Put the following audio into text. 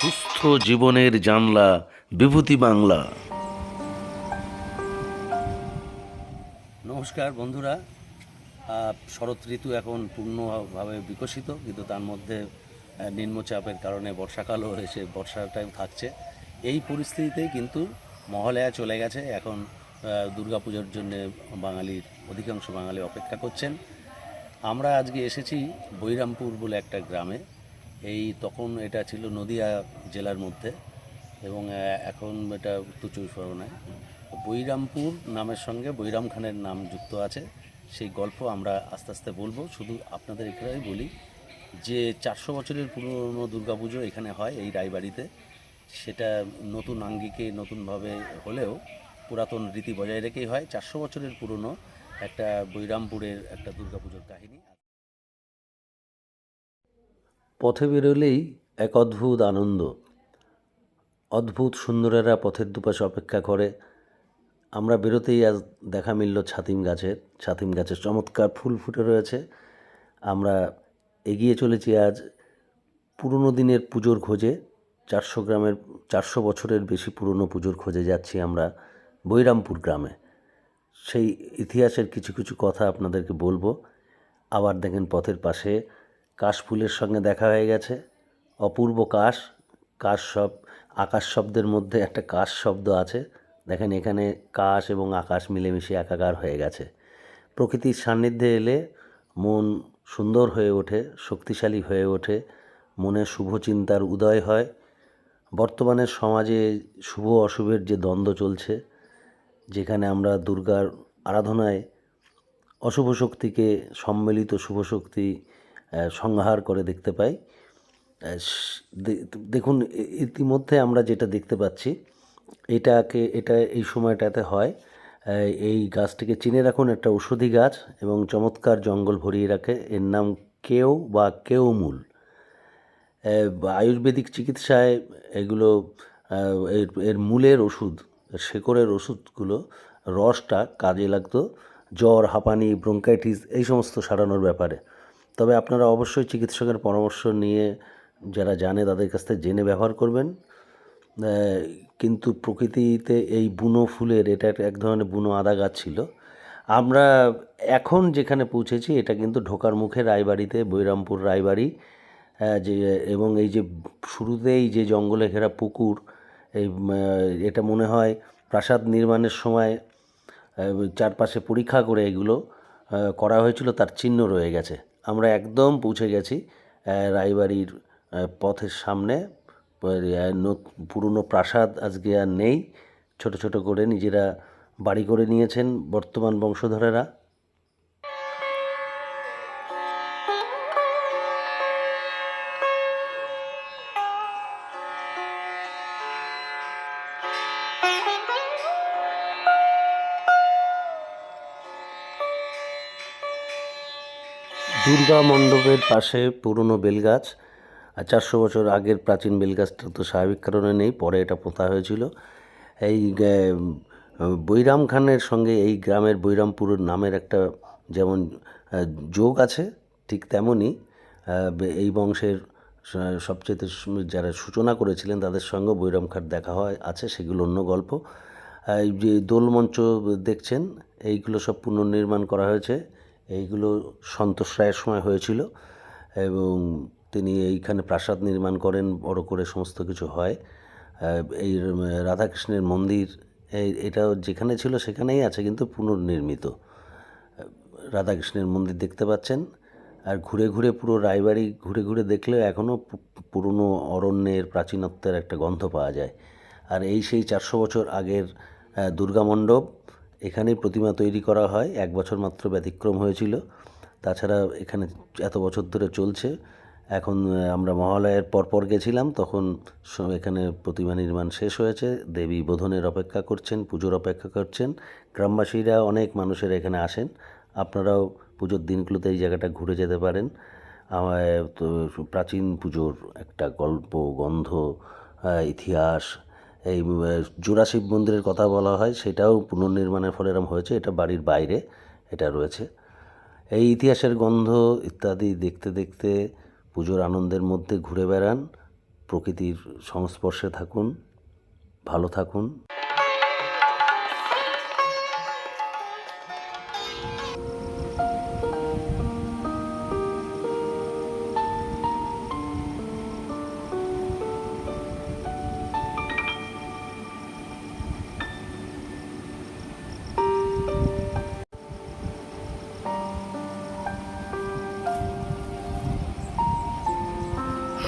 সুস্থ জীবনের জানলা, বিভূতি বাংলা। নমস্কার বন্ধুরা। শরৎ ঋতু এখন পূর্ণভাবে বিকশিত, কিন্তু তার মধ্যে নিম্নচাপের কারণে বর্ষাকালও এসে বর্ষাটাই থাকছে। এই পরিস্থিতিতে কিন্তু মহালয়া চলে গেছে। এখন দুর্গাপুজোর জন্য বাঙালির, অধিকাংশ বাঙালি অপেক্ষা করছেন। আমরা আজকে এসেছি বৈরামপুর বলে একটা গ্রামে। এই তখন এটা ছিল নদিয়া জেলার মধ্যে এবং এখন এটা উত্তর চব্বিশ পরগনায়। বৈরামপুর নামের সঙ্গে বৈরাম খানের নাম যুক্ত আছে। সেই গল্প আমরা আস্তে আস্তে বলব। শুধু আপনাদের এখানেই বলি যে, চারশো বছরের পুরনো দুর্গাপুজো এখানে হয় এই রায়বাড়িতে। সেটা নতুন আঙ্গিকে নতুনভাবে হলেও পুরাতন রীতি বজায় রেখেই হয়। চারশো বছরের পুরনো একটা বৈরামপুরের একটা দুর্গাপুজোর কাহিনী। পথে বেরোলেই এক অদ্ভুত আনন্দ। অদ্ভুত সুন্দরেরা পথের দুপাশে অপেক্ষা করে। আমরা বেরোতেই আজ দেখা মিলল ছাতিম গাছের। ছাতিম গাছের চমৎকার ফুল ফুটে রয়েছে। আমরা এগিয়ে চলেছি আজ পুরনো দিনের পুজোর খোঁজে। চারশো গ্রামের, চারশো বছরের বেশি পুরনো পুজোর খোঁজে যাচ্ছি আমরা বৈরামপুর গ্রামে। সেই ইতিহাসের কিছু কিছু কথা আপনাদেরকে বলব। আবার দেখেন পথের পাশে কাশ ফুলের সঙ্গে দেখা হয়ে গেছে। অপূর্ব কাশ কাশ শব আকাশ শব্দের মধ্যে একটা কাশ শব্দ আছে। দেখেন এখানে কাশ এবং আকাশ মিলেমিশে একাকার হয়ে গেছে। প্রকৃতির সান্নিধ্যে এলে মন সুন্দর হয়ে ওঠে, শক্তিশালী হয়ে ওঠে, মনে শুভ চিন্তার উদয় হয়। বর্তমানে সমাজে শুভ অশুভের যে দ্বন্দ্ব চলছে, যেখানে আমরা দুর্গার আরাধনায় অশুভ শক্তিকে সম্মিলিত শুভ শক্তি সংহার করে দেখতে পাই। দেখুন ইতিমধ্যে আমরা যেটা দেখতে পাচ্ছি, এটাকে, এটা এই সময়টাতে হয় এই গাছটিকে চিনে রাখুন, একটা ঔষধি গাছ এবং চমৎকার জঙ্গল ভরিয়ে রাখে। এর নাম কেউ বা কেউমূল। আয়ুর্বেদিক চিকিৎসায় এগুলো এর মূলের ওষুধ, শেকড়ের ওষুধগুলো, রসটা কাজে লাগতো, জ্বর, হাঁপানি, ব্রঙ্কাইটিস, এই সমস্ত সারানোর ব্যাপারে। তবে আপনারা অবশ্যই চিকিৎসকের পরামর্শ নিয়ে যারা জানে তাদের কাছ থেকে জেনে ব্যবহার করবেন। কিন্তু প্রকৃতিতে এই বুনো ফুলের, এটা এক ধরনের বুনো আদা গাছ ছিল। আমরা এখন যেখানে পৌঁছেছি, এটা কিন্তু ঢোকার মুখে রায়বাড়িতে, বৈরামপুর রায়বাড়ি যে, এবং এই যে শুরুতেই যে জঙ্গলে ঘেরা পুকুর, এই এটা মনে হয় প্রাসাদ নির্মাণের সময় চারপাশে পরীক্ষা করে এগুলো করা হয়েছিল, তার চিহ্ন রয়ে গেছে। আমরা একদম পৌঁছে গেছি রায়বাড়ির পথের সামনে। পুরনো প্রাসাদ আজকে আর নেই। ছোট ছোট করে নিজেরা বাড়ি করে নিয়েছেন বর্তমান বংশধরেরা। দুর্গা মণ্ডপের পাশে পুরনো বেলগাছ। আর চারশো বছর আগের প্রাচীন বেলগাছটা তো স্বাভাবিক কারণে নেই, পরে এটা পোঁতা হয়েছিল। এই বৈরাম খানের সঙ্গে এই গ্রামের বৈরামপুর নামের একটা যেমন যোগ আছে, ঠিক তেমনই এই বংশের সবচেয়ে যারা সূচনা করেছিলেন তাদের সঙ্গে বৈরাম খাট দেখা হয়, আছে, সেগুলো অন্য গল্প। এই যে দোলমঞ্চ দেখছেন, এইগুলো সব পুনর্নির্মাণ করা হয়েছে। এইগুলো সন্তোষ রায়ের সময় হয়েছিল এবং তিনি এইখানে প্রাসাদ নির্মাণ করেন, বড় করে সমস্ত কিছু হয়। এই রাধাকৃষ্ণের মন্দির এটাও যেখানে ছিল সেখানেই আছে কিন্তু পুনর্নির্মিত। রাধাকৃষ্ণের মন্দির দেখতে পাচ্ছেন। আর ঘুরে ঘুরে পুরো রায়বাড়ি ঘুরে ঘুরে দেখলে এখনও পুরনো অরণ্যের প্রাচীনত্বের একটা গন্ধ পাওয়া যায়। আর এই সেই চারশো বছর আগের দুর্গা মণ্ডপ এখানেই প্রতিমা তৈরি করা হয়। এক বছর মাত্র ব্যতিক্রম হয়েছিল। তাছাড়া এখানে এত বছর ধরে চলছে। এখন আমরা মহালয়ের পরপর গেছিলাম। তখন এখানে প্রতিমা নির্মাণ শেষ হয়েছে। দেবী বোধনের অপেক্ষা করছেন, পুজোর অপেক্ষা করছেন। গ্রামবাসীরা অনেক মানুষের এখানে আসেন। আপনারাও পুজোর দিনগুলোতে এই জায়গাটা ঘুরে যেতে পারেন। আমার প্রাচীন পুজোর একটা গল্প, গন্ধ ইতিহাস এই জোড়াশিব জোড়া শিব মন্দিরের কথা বলা হয়, সেটাও পুনর্নির্মাণের ফলে এরম হয়েছে, এটা বাড়ির বাইরে, এটা রয়েছে। এই ইতিহাসের গন্ধ ইত্যাদি দেখতে দেখতে পুজোর আনন্দের মধ্যে ঘুরে বেড়ান, প্রকৃতির সংস্পর্শে থাকুন, ভালো থাকুন।